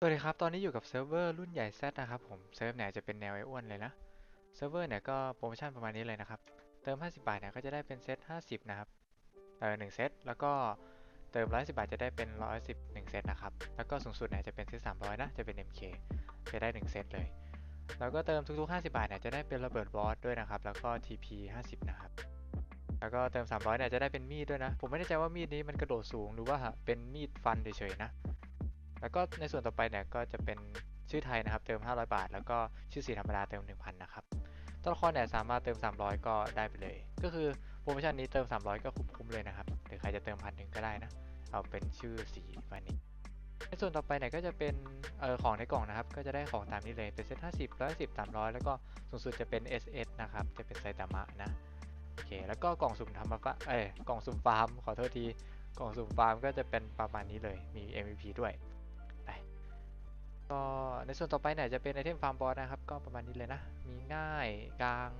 สวัสดีครับ ตอนนี้อยู่กับเซิร์ฟเวอร์รุ่นใหญ่ Z นะครับผม เซิร์ฟเนี่ยจะเป็นแนวไอ้อ้วนเลยนะ เซิร์ฟเวอร์เนี่ยก็โปรโมชั่นประมาณนี้เลยนะครับ เติม 50 บาทเนี่ยก็จะได้เป็นเซต 50 นะครับ เออหนึ่งเซต แล้วก็เติม 110 บาทจะได้เป็น 110หนึ่งเซตนะครับ แล้วก็สูงสุดเนี่ยจะเป็นเซต 300 นะ จะเป็น MK จะได้หนึ่งเซตเลย แล้วก็เติมทุกๆ 50 บาทเนี่ยจะได้เป็นระเบิดบอสด้วยนะครับ แล้วก็ TP 50 นะครับ แล้วก็เติม 300 เนี่ยจะได้เป็นมีดด้วยนะ ผมไม่แน่ใจว่ามีดนี้มันกระโดดสูงหรือว่าเป็นมีดฟันเฉยๆนะ แล้วก็ในส่วนต่อไปเนี่ยก็จะเป็นชื่อไทยนะครับเติม 500 บาท แล้วก็ชื่อสีธรรมดาเติม 1,000 นะครับตัวละครเนี่ยสามารถเติม 300 ก็ได้ไปเลย ก็คือโปรโมชั่นนี้เติม 300 ก็คุ้มๆเลยนะครับ หรือใครจะเติมพันหนึ่งก็ได้นะ เอาเป็นชื่อสีวันนี้ ในส่วนต่อไปเนี่ยก็จะเป็นออของในกล่องนะครับ ก็จะได้ของตามนี้เลยเป็นเซต50 110 300 แล้วก็สูงสุดจะเป็น SS นะครับ จะเป็นไซตามะนะ โอเค แล้วก็กล่องสุ่มธรรมะเอ้ย กล่องสุ่มฟาร์ม ขอโทษที กล่องสุ่มฟาร์มก็จะเป็นประมาณนี้เลย มี MVP ด้วย ก็ในส่วนต่อไปเนี่ยจะเป็นไอเทมฟาร์มบอสนะครับ ก็ประมาณนี้เลยนะ มีง่ายกลาง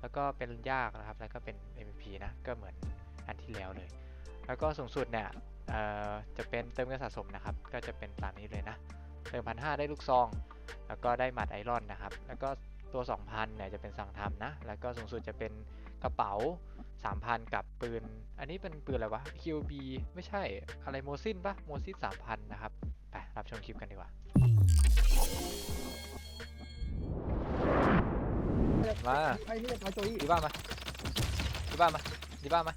แล้วก็เป็นยากนะครับ แล้วก็เป็น MVP นะ ก็เหมือนอันที่แล้วเลย แล้วก็สูงสุดเนี่ยจะเป็นเติมเงินสะสมนะครับ ก็จะเป็นตามนี้เลยนะ เติมพันห้าได้ลูกซอง แล้วก็ได้หมัดไอรอนนะครับ แล้วก็ตัว 2,000เนี่ยจะเป็นสั่งทำนะ แล้วก็สูงสุดจะเป็นกระเป๋า 3,000 กับปืน อันนี้เป็นปืนอะไรวะ QB ไม่ใช่อะไรโมซินปะโมซิน3,000 นะครับ ไป รับชมคลิปกันดีกว่า มาไอ้นี่มาโจยดีบ้ามาดีบ้ามาดีบ้ามา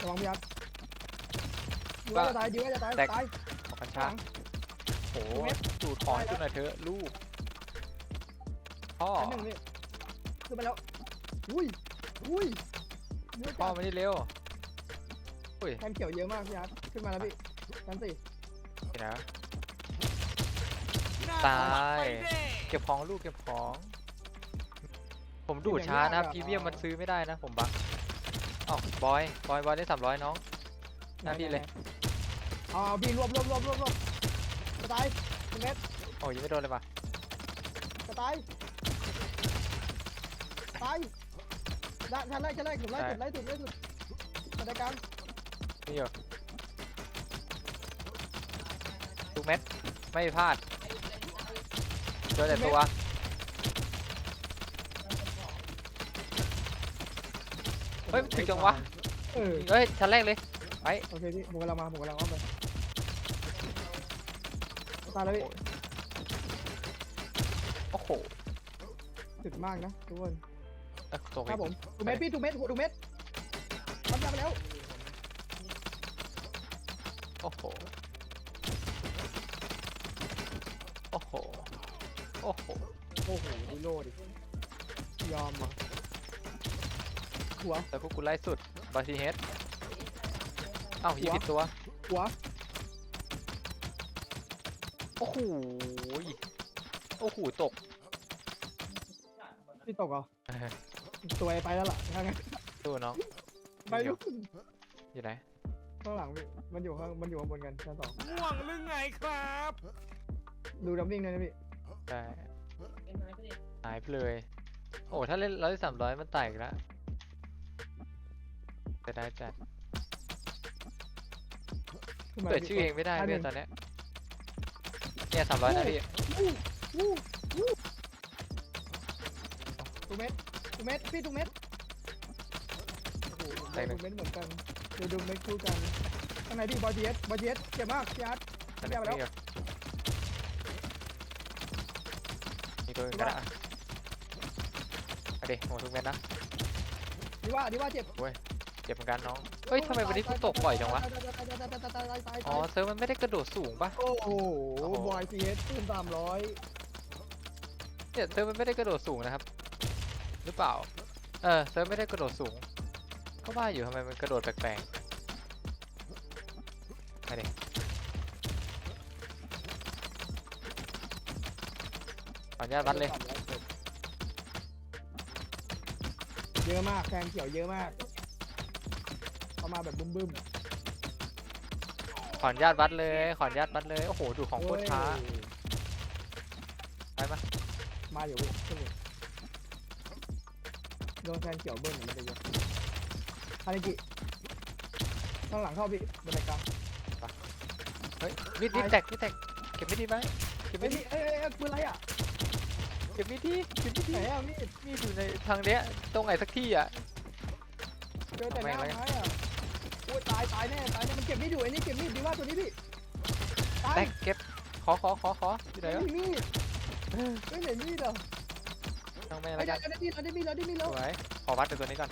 ระวังพี่ยัดดีว่าจะตายดีว่าจะตายแตกตายขอกัญหลัชางโอ้โหดูดของให้จุดหน่อยเถอะลูกพ่อชั้นหนึ่งพี่ขึ้นมาแล้วอุ้ยอุ้ยเยอะพ่อจัดมานี่เร็วอุ้ยแทนเขียวเยอะมากพี่ยัดขึ้นมาแล้วพี่ชั้นสี่นี่นะ ตาย เก็บของลูกเก็บของ ผมดูดช้านะพรีเมียมมันซื้อไม่ได้นะ ผมบักอ๋อบอย บอย บอยได้สามร้อยน้องหน้าที่เลยเอาเอาพี่รวบรวบรวบรวบรวบจะตายคุณเม็ดโอ้ยยังไม่โดนเลยว่ะจะตายตายได้ชั้นแรกชั้นแรกสุดไล่สุดไล่สุดไล่สุดสถานการณ์นี่อยู่ทุกเม็ดไม่พลาด เจอแต่ตัวเฮ้ยถึงจังวะเออเฮ้ยชั้นแรกเลยโอเคพี่ผมกำลังมาผมกำลังอ้อมไปตายแล้วพี่โอ้โหสุดมากนะทุกคนเอ้ยตกคอีรับกผมถูกเม็ดพี่ถูกเม็ดถูกเม็ดทำยาไปแล้วโอ้โห โหดิโลดิ ยอมอะหัว แต่พวกกูไล่สุดบาซีเฮดเอ้ายิงหัวผิดตัว หัว โอ้โหยโอ้โห ตกพี่ตกเหรอเออตัวไอ้ไปแล้วล่ะถ้างั้นดูน้องไปอยู่ลุกอยู่ไหน ข้างหลังพี่มันอยู่ข้าง มันอยู่ข้างบนกันชั้นสองง่วงหรือไงครับ ดูดัมมิ่งเลยนะพี่ได้ หายไปเลย โอ้ ถ้าเล่นร้อยสามร้อยมันไต่อีกแล้วจะได้จัดขึ้นมาเปิดพี่ชื่อเองไม่ได้ท่าหเว้นึ่ยงตอนเนี้ยเนี่ยสามร้อยนะพี่อู้อู้อู้ถูกเม็ดถูกเม็ดพี่ถูกเม็ดโอ้โหผมโดนถูกเม็ดเหมือนกันดูดูเม็ดคู่กันข้างในพี่บอจีเอสบอจีเอสเจ็บมากพี่อาร์ตตอนนี้แก้ไปแล้วนี่กับมีตัวอื่นก็ได้อะ เด็กโอทุกเม็ดนะดีว่าดีว่าเจ็บเจ็บเหมือนกันน้องเฮ้ยทำไมวันนี้กูตกบ่อยจังวะอ๋อเซิร์ฟมันไม่ได้กระโดดสูงปะโอ้โหบอยซีเอสขึ้นสามร้อยเนี่ยเซิร์ฟมันไม่ได้กระโดดสูงนะครับ หรือเปล่า เออเซิร์ฟไม่ได้กระโดดสูงก็ว่าอยู่ทำไมมันกระโดดแปลกๆไปดิขออนุญาตวัดเลย เยอะมากแทงเขียวเยอะมากเข้ามาแบบบึ้มบึ้มขออนุญาตวัดเลย ขออนุญาตวัดเลย โอ้โห ดูของโคตรช้าไปมามาอยู่พี่ขึ้นเลยโดนแทงเขียวเบิ้ลมันจะเยอะฮานิกิข้างหลังเข้าพี่บรรยากาศเฮ้ยวิดวิดแตกวิดแตกเก็บไม่ดีไหมเก็บเฮ้ไม่ยดีพี่เอ้ยเอ้ยเอ้ยปืนอะไรอะ เก็บไม่ดีเก็บไม่ดีไหนอะมีดมีดอยู่ในทางเนี้ยตรงไหนสักที่อะ เจอแต่หแม่น้างเลยไม้อะโอ้ยตายตายแน่ตายแน่มันเก็บมีดอยู่ไอ้นี่เก็บมีดดีว่าตัวนี้พี่ตายแตกเก็บขอขอขอขออยู่ไหนไม่วะมีมีดไม่เห็นมีดอะทางแม่ไอ้แล้วเดี๋กัยวนเดี๋ยวได้มีดแล้วได้มีดแล้วได้มีดแล้วสวยขอวัดแต่ตัวนี้ก่อน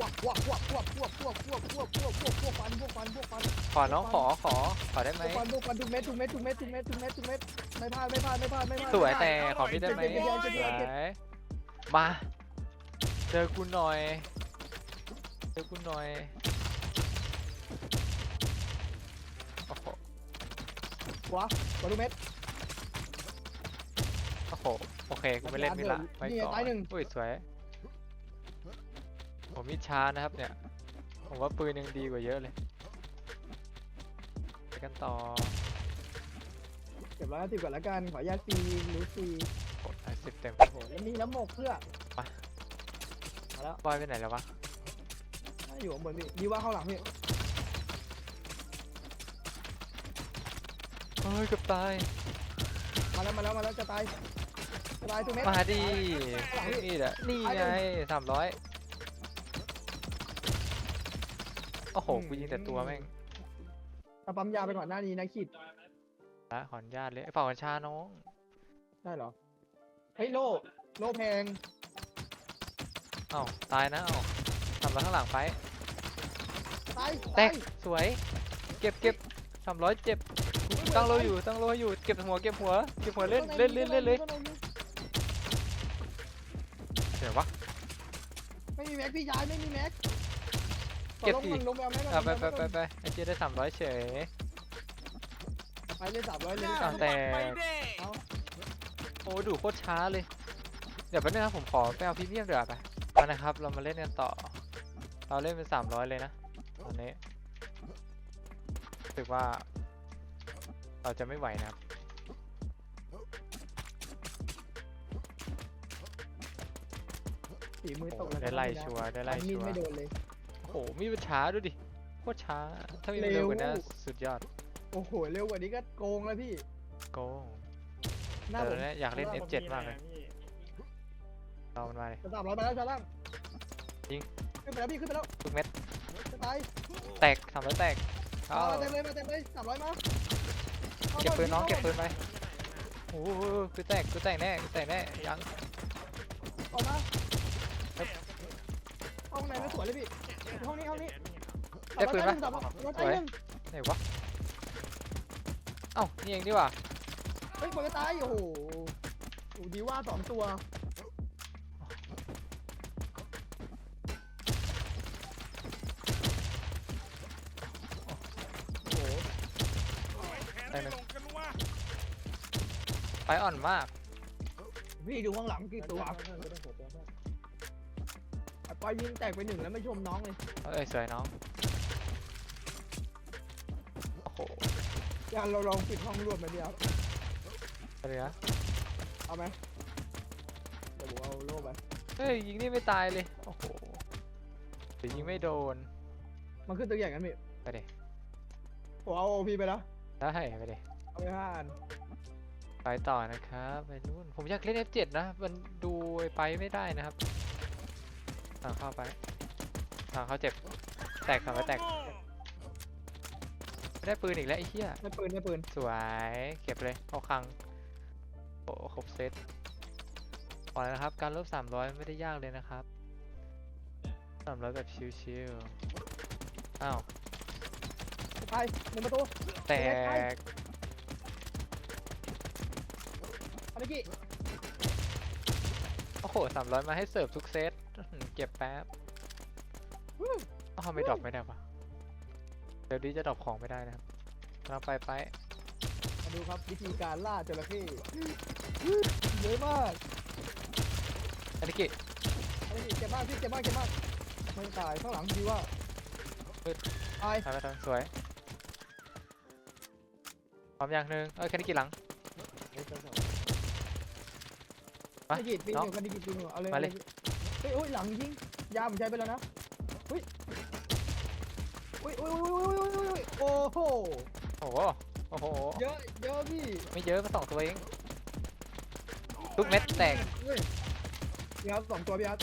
วักวักวักวักวักวักวักวักวักวักวักฟันวักฟันวักฟันขอน้องขอขอขอได้ไหมวักฟันวักฟันทุกเม็ดทุกเม็ดทุกเม็ดทุกเม็ดทุกเม็ดทุกเม็ด ไม่พลาดไม่พลาดไม่พลาดไม่พลาดสวยแต่ขอพี่ได้ไหมเก็บเก็บเก็บสเก็บวเก็บยมาเจอกูหน่อยเจอกูหน่อยโอ้โหวะวัทุกเม็ดโอ้โหโอเคกูไม่เล่นมิดละไว้นี่ไงก่อนตายหนึ่งอุ้ยสวยผมมิดช้านะครับเนี่ยผมว่าปืนยังดีกว่าเยอะเลยไปกันต่อ เก็บร้อยห้าสิบก่อนละกัน ขออนุญาตฟรีหรือฟรีโอ้ยสิบเต็ม โอ้โหแล้วมีน้ำหมกเพื่อมามาแล้วบอยไปไหนแล้ววะ น่าอยู่ข้างบนพี่ดีว่าเข้าหลังพี่เฮ้ยเกือบตาย มาแล้วมาแล้วมาแล้วจะตายจะตายทุกเม็ด มาดีหลังพี่นี่แหละนี่ตายหไงนึ่งสามร้อยโอ้โห กูยิงแต่ตัวแม่ง ถ้าปั๊มยาไปก่อนหน้านี้นะขีด ละขออนุญาตเลยไอ้เป่ากัญชาน้องได้เหรอ เฮ้ยโล่โล่แพง เอ้าตายนะเอ้าสามร้อยข้างหลังไป ตายแตกสวย เก็บเก็บสามร้อยเจ็บ ตั้งโลอยู่ตั้งโลอยู่เก็บหัวเก็บหัวเก็บหัวเล่นเล่นเล่นเล่นเลยเดี๋ยววะไม่มีแม็กพี่ย้ายไม่มีแม็กเก็บลงสิก่อนลงไปเอาแม็กก่เอาอนไปลงไปแม็กไปก่อนไปไอ้เจ๊ได้สามร้อยเฉยไป เลยสามร้อยเลยเอาแต่ เอาโอ้ดูโคตรช้าเลย เดี๋ยวแป๊บนึงครับผมขอไปเอาพรีเมียมเดี๋ยวาไปมานะครับ เรามาเล่นกันต่อ เราเล่นเป็นสามร้อยเลยนะตอนนี้รู้สึกว่า เราจะไม่ไหวนะครับฝีมือตกโอ้โหได้ไล่ชัวร์ได้ไล่มีชัดวไม่ร์โดนเลย โอ้โหมีมันช้าด้วยดิโคตรช้า ถ้ามีมันเร็เร็ววกว่านี้สุดยอด โอ้โห เร็วกว่านี้ก็โกงแล้วพี่โกงหน้าแต่ผตอมนนี้อยากเล่น F7 มากเลยเรามันมาเลยจะสามร้อยไปแล้วชั้นล่างยิง ขึ้นไปแล้วพี่ขึ้นไปแล้วทุกเม็ดจะตายแตกสามร้อยแตกเอามาเต็มเลยมาเต็มเลยสามร้อยมาข้าเก็บปืนน้องข้าเก็บปืนไปโอ้โหกูแตกกูแตกแน่กูแตกแน่ยังออกมาครับห้องไหนไม่สวยเลยพี่ห้องนี้ห้องนี้ได้ปืนปะสามร้อยสตายวยหนึ่งไหนวะ เอ้านี่เองดีกว่าเฮ้ยบอลตาย โอ้โหโอ้ดีว่าสองตัว โอ้โห ได้หนึ่งไฟอ่อนมาก พี่ดูข้างหลังกี่ตัวไอ้ปอยยิงแตกไปหนึ่งแล้วไม่ชมน้องเลย เอ้ยสวยน้อง ย่าเราลองปิดห้องรวมมาดิครับอะไรนะเอาไหมเดี๋ยวผมเอาโล่ไปเฮ้ยยิงนี่ไม่ตายเลย โอ้โหเดี๋ยวยิงไม่โดน มันขึ้นตัวอย่างกันพี่ไปเดผมเอาโอพีไปแล้วได้ไปเดเอาไปห้าอันไปต่อนะครับไปนู่นผมอยากเล่น F7 นะ มันดูไปไม่ได้นะครับทางเข้าไปทางเข้าเจ็บ แตกทางไปแตก ไม่ได้ปืนอีกแล้วไอ้เหี้ยได้ปืนได้ปืนสวยเก็บเลยเอาคลังโอ้ครบเซตบอกแล้วนะครับการลบ300 ไม่ได้ยากเลยนะครับ300 แบบชิวๆอ้าวไปหนึ่งประตูแตกเอาไปกี่โอ้โห300 มาให้เสิร์ฟทุกเซตอื้อหือเก็บแป๊บอ้าวทำไมดรอปไม่ได้ปะเดี๋ยวนี้จะดรอปของไม่ได้นะครับเราไปไปมาดูครับวิธีการล่าจระเข้เยอะมากอันนี้กิเอาไปกี่เจ็บมากพี่เจ็บมากเจ็บมากไม่ตายข้างหลังดีว่าปึ๊ดตายทำไปทำสวยพร้อมอย่างหนึ่งเอ้ยแค่นี้กี่หลังไปคดีกิจปีนน้อองยู่คดีกิจปีนอยู่เอาเลยมาเลยเฮ้ยโอ้ยหลังยิงยาผมใช้ไปแล้วนะเฮ้ย โอ้ยโอ้ยโอ้ยโอ้ยโอ้ยโอ้ยโอ้โห โอ้โหอ้โห เยอะเยอะพี่ไม่เยอะก็สองตัวเอง ทุกเม็ดแตกเฮ้ยพี่อาร์ตสองตัวพี่อาร์ต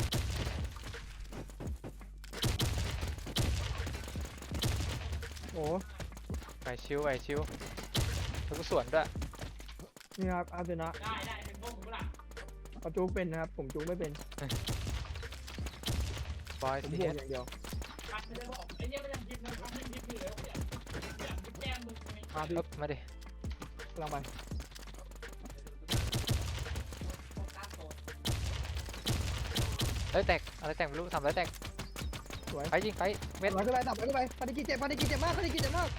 โอ้ไหวชิวไหวชิวแล้วก็สวนด้วย นี่ครับอาร์เซนะได้ได้เป็นพวกผมละปจุกเป็นนะครับ ผมจุกไม่เป็น บอยผมซีบวเอกสอย่างเดียว มาดิกำลังไปเฮ้ยแตกอะไรแตกไม่รู้ทำอะไรแตกสวยไปยิงไปเม็ดไปขึ้นไปดับไปขึ้นไปปานิกิเจ็บปานิกิเจ็บมากปานิกิเจ็บมาก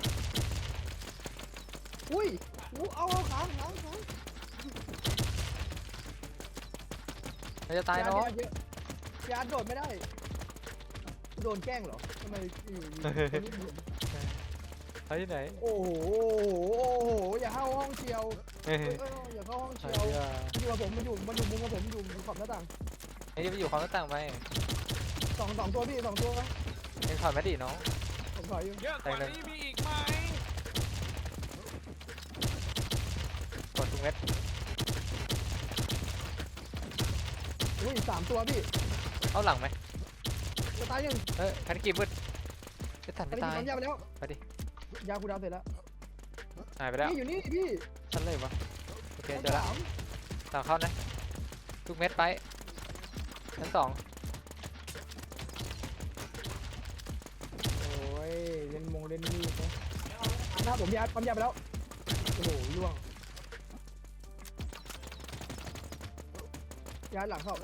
อุ้ยอู้เอาเอาขางขางขางมันจะตายเนาะเยอะยาโดดไม่ได้ โดนแกล้งเหรอทำไมอยู่อ ยู่คนนี้อยู่ไปที่ไหนโอ้โหโอ้โหอย่าเข้าห้องเชียวเฮ้ยเอ้ยเอ้ยอย่าเข้าห้องไอ้เชียวเหี้ยมันอยู่กับผมมันอยู่มันอยู่มุมกับผมอยู่ขอบหน้าต่างไอ้เหี้ยไปอยู่ความหน้าต่างไปสองสองตัวพี่สองตัวไหมยังถอดไม่ดีน้องผมถอยอยู่เยอะกว่านี้มีอีกไหมกดทุกเม็ดอุ้ยสามตัวพี่เอาหลังไหมจะตายยังเฮ้ยคันกีมืดจะทันตอนไม่ตายนี้ผมยาไปแล้วไปดิ ยากูดาวเสร็จแล้วหายไปแล้ว นี่อยู่นี่พี่ชั้นเลยวะ โอเคชั้นเจอแล้วสามตามเข้านะ ทุกเม็ดไปชั้นสองโอ้ยเล่นมงเล่นมีดนะหน้าผมยาปั๊มยาไปแล้ว โอ้โหล่วง ยาหลังเข้า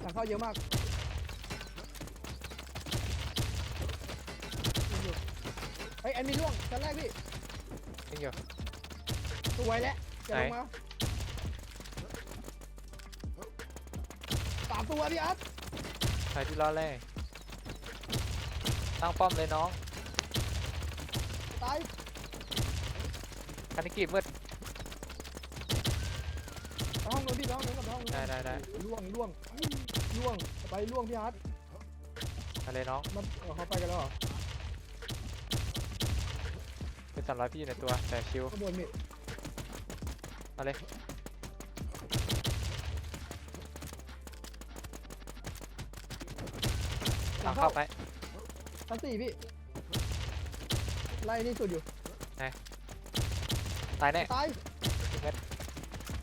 หลังเข้าเยอะมากเฮ้ย แอนมีล่วงชั้นแรกพี่ยิงอยู่ สวยแล้วอย่าลงไหน มาสามตัวพี่อาร์ตไปที่รอดเลยตั้งป้อมเลยน้องตายคันกีมืด ไปห้องนู้นพี่ไปห้องนู้นกับห้องนู้นได้ได้ได้ ล่วงล่วงล่วงไปล่วงพี่อาร์ตมาเลยน้องมันเอาเขาไปกันแล้วเหรอเป็น สามร้อยพี่อยู่ในตัวแต่ชิวข้างบนนี่มาเลยหลังเข้าเข้าไปชั้นสี่พี่ ไล่นี่สุดอยู่ ตายแน่ ตาย เม็ด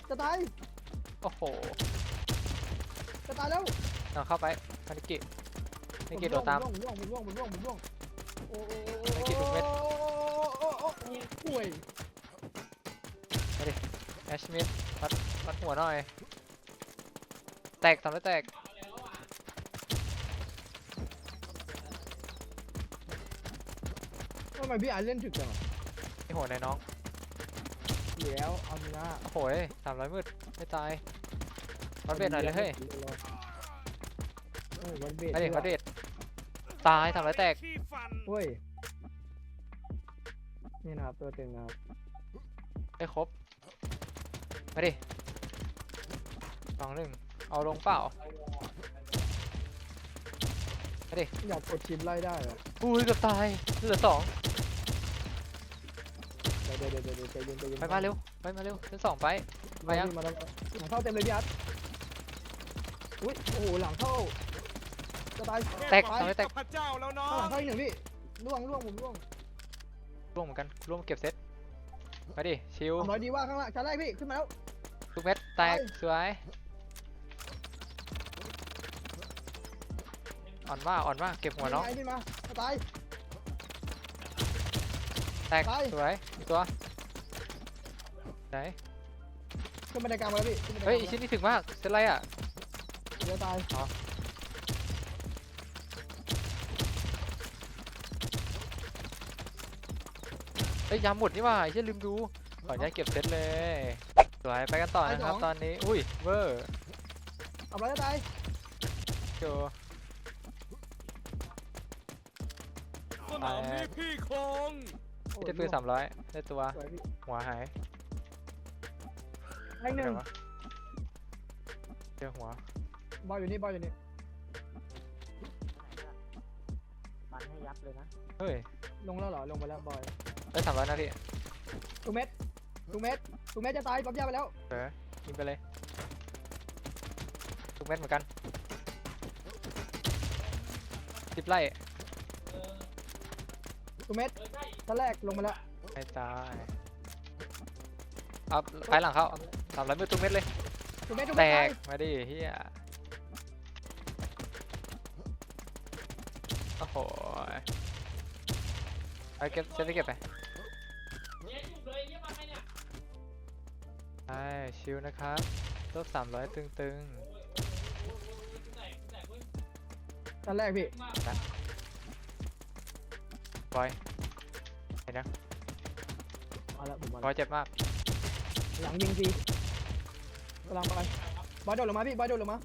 จะตาย โอ้โหจะตายแล้วเอาเข้าไปคันกีคันกีโดดตาม ผมล่วงผมล่วงผมล่วงผมล่วงโอ้โอ้ให้กินทุกเม็ดโอ้โอ้ โอ้ป่วยแอชมิดวัดวัดหัวหน่อย แตกทำแล้วแตก ทำไมพี่อาร์ตเล่นถึกจังอะนี่หัวไหนน้อง เดี๋ยวเอาชนะโอ้โหสามร้อยมืด ไม่ตายวัดเบ็ดหน่อยเลยเฮ้ยเฮ้ยวันเบสไปเด็ดวัดเบ็ดตายทำแล้วแตกขี้ฟันเฮ้ย นี่นะครับตัวตึงนะครับไม่ครบมาดิสองหนึ่งเอาลงเปล่าอยากกดชิมไล่ได้เหรออุ้ยเกือบตายเหลือสองเดี๋ยวเดี๋ยวเดี๋ยวเดี๋ยวใจเย็นใจเย็นไปมาเร็วไปมาเร็วชั้นสองไป ไปยัง มาแล้วหลังเข้าเต็มเลยพี่อาร์ตอุ้ยโอ้โหหลังเข้าจะตายแตกไปทำแล้วแตกกับพระเจ้าแล้วน้อข้างหลังงเข้าอีกหนึ่งพี่ล่วงล่วงผมล่วง ร่วงเหมือนกันร่วงเก็บเซตมาดิชิวสามร้อยดีว่าข้างล่างชั้นแรกพี่ขึ้นมาแล้ว ทุกเม็ดแตกไปสวยอ่อนมากอ่อนมากเก็บหัวน้องไอ้ขึ้นมาจะตายแตกไปสวยอีกตัวไหนขึ้นบันไดกลางมาแล้วพี่ขึ้นบันไดกเฮ้ยลางอีชิ้นนี้ถึงมากเป็นไรอะเดี๋ยวตาย เฮ้ยยำหมดนี่หว่าไอ้เชี่ยลืมดูขออนุญาตเก็บเซตเลยสวยไปกันต่อนะครับตอนนี้อุ้ยเวอร์เอาไปจะตายโจสนามนี้พี่คงโอ้ยได้ปืนล่วงสามร้อยได้ตัวสวยพี่หัวหายให้หนึ่งไหวะเจอหัวบอลอยู่นี่บอลอยู่นี่มันให้ยับเลยนะเฮ้ยลงแล้วเหรอลงไปแล้วบอย ได้สามร้อยนะพี่ทุกเม็ดทุกเม็ดทุกเม็ดจะตายปั๊มยาไปแล้วเออยิงไปเลยทุกเม็ดเหมือนกันสิบไล่ทุกเม็ดท่านแรกลงมาแล้วไม่ตายเอาไปหลังเขาสามร้อยเมตรทุกเม็ดเลยทุกเม็ดทุกแตเม็ดตายกมาดิเฮียโอ้โหเอาเก็บเซฟไปเก็บไป ช่ชิวนะครับลบสามร้อยตึงท่านแรกพี่ๆบอยเห็นนะมาแล้วผมมาบอยเจ็บมาก หลังยิงฟรีกำลังไปบอยโดดลงมาพี่บอยโดดลงมา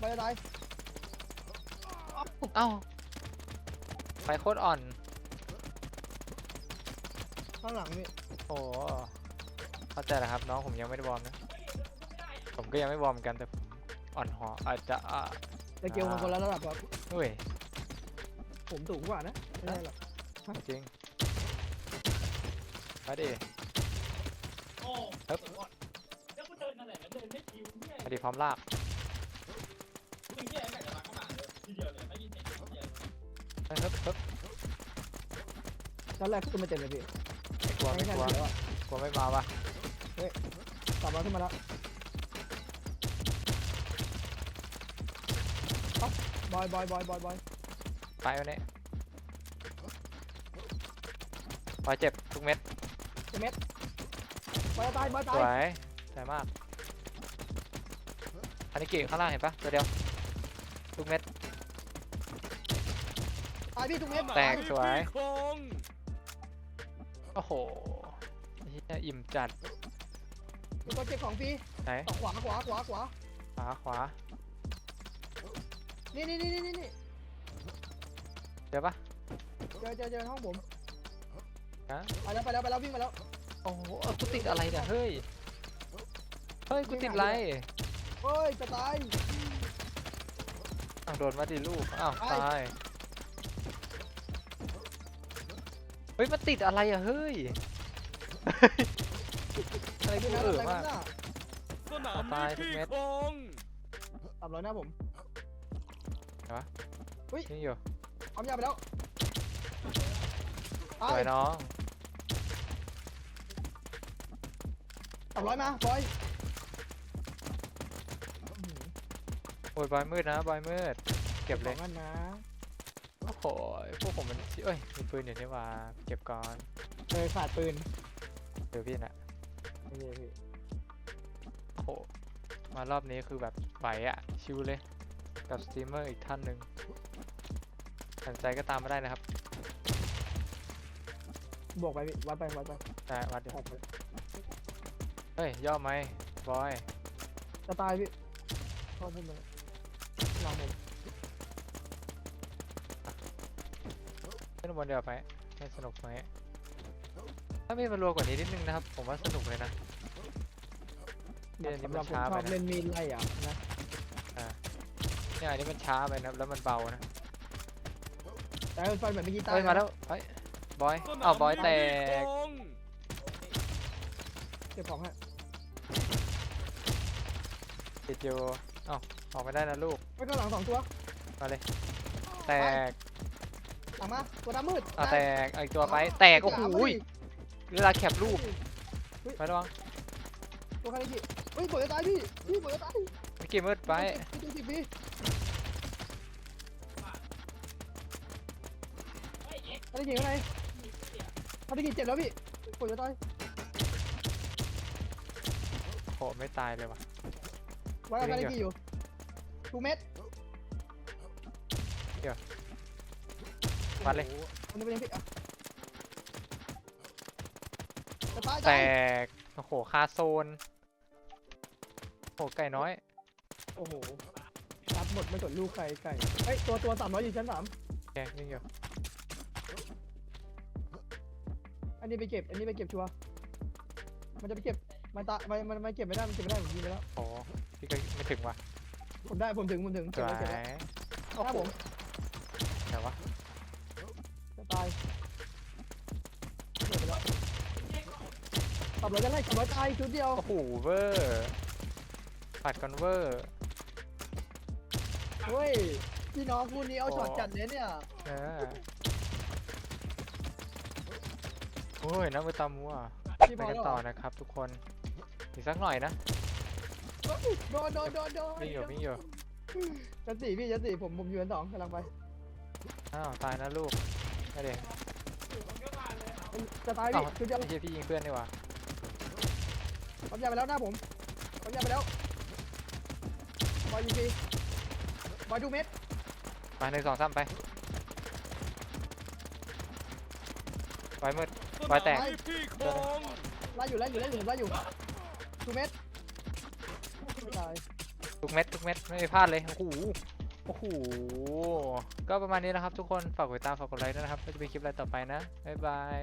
บอยจะตายเอ้าไฟโคตรอ่อน ข้างหลังพี่โอ้โห เข้าใจแล้วครับน้องผมยังไม่ได้วอร์มนะ ผมก็ยังไม่วอร์มเหมือนกันแต่ผมอ่อนหออาจจะอะสเกลมันคนละระดับครับเฮ้ยผมสูงกว่านะไม่ใช่หรอกจริงมาดิฮึบมาดิพร้อมลากเฮ้ยฮึบฮึบท่านแรกขึ้นมาเต็มเลยพี่ไม่กลัวไม่ไม่กลัวทันเดี๋ยวอะกลัวไม่มาวะก ลับมาขึ้นมาแล้วเอ้าบอยบอยบอยบอยบอยไปวันนี้บอยเจ็บทุกเม็ดเจเม็ดบอยจะตายบอยสตายวยสวยมากอันนี้กี่ข้างล่างเห็นปะตัวเดียวทุกเม็ด ตายพี่ทุกเม็ดแตกายสวยพี่คงโอ้โหเฮียอิ่มจัด มีตัวเก็บของฟรีไหนต่อขวาขวาขวาขวา ขวาขวานี่นี่นี่นี่นี่เดี๋ยวปะเจอเจอเจอห้องผมฮะไปแล้วไปแล้วไปแล้ววิ่งมาแล้ว โอ้โหเอ้ากูติดอะไรเนี่ยเฮ้ยเฮ้ยกูติดอะไรเฮ้ยจะตาย อ้าวโดนมาดิลูกอ้าวไปตายเฮ้ยมันติดอะไรอะเฮ้ย อะไรกูนะเอออะไรมากกันน่ะสนามตายนี้ทุกพี่เม็ดคงตับร้อยหน้าผมนี่อยู่เอายาไปแล้วสตาวยยน้องตับร้อยมาบอยโอ้ยบอยมืดนะบอยมืด เก็บเลยของกันนะโอ้โหพวกผมมันเอ้ยมีปืนอยู่นี่หว่า เก็บก่อนเคยขาดปืนเดี๋ยวพี่น่ะ ไม่ใช่พี่โอ้โหมารอบนี้คือแบบไหวอะชิวเลย กับสตรีมเมอร์อีกท่านหนึ่งสนใจก็ตามมาได้นะครับบวกไปพี่วัดไปวัดไปแต่วัดเดี๋ยววัดไปเฮ้ย ย่อไหมบอย จะตายพี่เข้าพุ่มเลยลองผมเล่นบอลเดียวไปไม่สนุกไหม ถ้ามีมันรัวกว่านี้นิดนึงนะครับ ผมว่าสนุกเลยนะเดี๋ยวอันนี้สำหรับมันผมช้าชไปอบนะเล่นมีดไล่อะนะเนี่ยอันนี้มันช้าไปนะแล้วมันเบานะแต่ไฟแบบเมื่อกี้ตายเฮ้ยมานะแล้วเฮ้ยบอยสนามเอาบอยนี้แตพี่กคงเก็บของฮะติดอยู่เอ้าออกไม่ได้นะลูกไว้ข้างหลังสองตัวมาเลย แตกหลังมาตัวดำมืดอะแตกเอาอีกตัวไปแตกโอ้โหย เวลาแคปรูปไประวังตัวคาริกิเฮ้ยปวดจะตายพี่พี่ปวดจะตายเมื่อกี้มืดไปพี่ตัวสิบพี่คาริกิข้างในคาริกิเจ็บแล้วพี่ปวดจะตายโหไม่ตายเลยว่ะไว้เอาคาริกิอยู่ทูเม็ดวัดเลยอันนี้เป็นยังพี่อะ แตตายกโอ้โห คาโซน โอ้โหไก่น้อย โอ้โห รับหมดไม่กดลูกไก่ไก่เฮ้ยตัวตัวสามร้อยอยู่ชั้นสามแกยิงอยู่อันนี้ไปเก็บ อันนี้ไปเก็บชัวร์มันจะไปเก็บ มันตามันมันมันเก็บไม่ได้ มันเก็บไม่ได้ผมยิงไปแล้ว โอ้โหพี่ก็ไม่ถึงว่ะผมได้ ผมถึง ผมถึง สเก็บวแล้วยเก็บแล้วโอ้ถ้าโหผมแต่วะจะตายเก็บไปแล้ว ขั บรถกันเลยขับรถตายชุดเดียว โอ้โหเวอร์ปัดกันเวอร์เฮ้ย พี่น้องคู่นี้เอาช็อตจัดเลยเนี่ยเออโอ้ยน้ำมือตามัวพี่ไปพอกันแล้วต่อนะครับทุกคนอีกสักหน่อยนะโดนโดนโดนโดนวิ่งอยู่วิ่งอยู่ชั้นสี่พี่ชั้นสี่ผมผมอยู่ชั้นสองกำลังไปอ้าวตายนะลูกไม่เด็จะตายอ้าพี่วชุดเดียว ไม่ใช่พี่ยิงเพื่อนนี่หว่า ปั๊มยาไปแล้วหน้าผมปั๊มยาไปแล้วบอยยิงฟรีบอยดูเม็ดมาหนึ่งสองสามไปไฟมืด ไฟแตกสนามนี้พี่ของไล่อยู่ไล่อยู่ไล่อยู่ไล่อยู่ดูเม็ดไม่ตายทุกเม็ดทุกเม็ดไม่มีพลาดเลย โอ้โห โอ้โห ก็ประมาณนี้นะครับทุกคน ฝากกดติดตาม ฝากกดไลค์ด้วยนะครับ ก็จะมีคลิปอะไรต่อไปนะ บ๊ายบาย